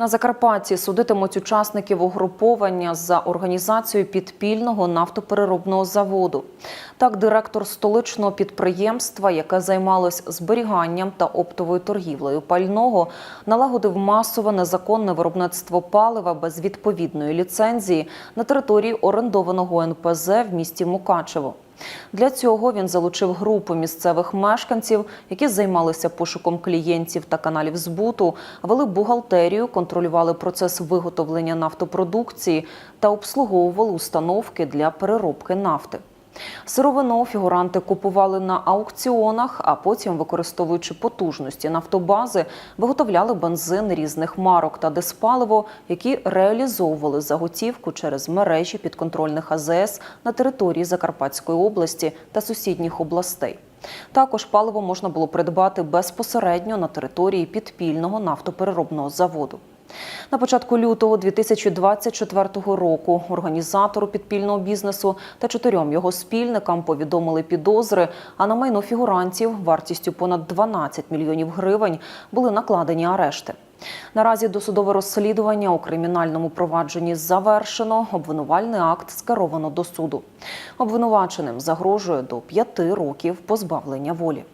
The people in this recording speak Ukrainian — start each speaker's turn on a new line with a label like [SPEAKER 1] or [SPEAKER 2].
[SPEAKER 1] На Закарпатті судитимуть учасників угруповання за організацію підпільного нафтопереробного заводу. Так, директор столичного підприємства, яке займалось зберіганням та оптовою торгівлею пального, налагодив масове незаконне виробництво палива без відповідної ліцензії на території орендованого НПЗ в місті Мукачево. Для цього він залучив групу місцевих мешканців, які займалися пошуком клієнтів та каналів збуту, вели бухгалтерію, контролювали процес виготовлення нафтопродукції та обслуговували установки для переробки нафти. Сировину фігуранти купували на аукціонах, а потім, використовуючи потужності нафтобази, виготовляли бензин різних марок та диспаливо, які реалізовували заготівку через мережі підконтрольних АЗС на території Закарпатської області та сусідніх областей. Також паливо можна було придбати безпосередньо на території підпільного нафтопереробного заводу. На початку лютого 2024 року організатору підпільного бізнесу та чотирьом його спільникам повідомили підозри, а на майно фігурантів вартістю понад 12 мільйонів гривень були накладені арешти. Наразі досудове розслідування у кримінальному провадженні завершено. Обвинувальний акт скеровано до суду. Обвинуваченим загрожує до п'яти років позбавлення волі.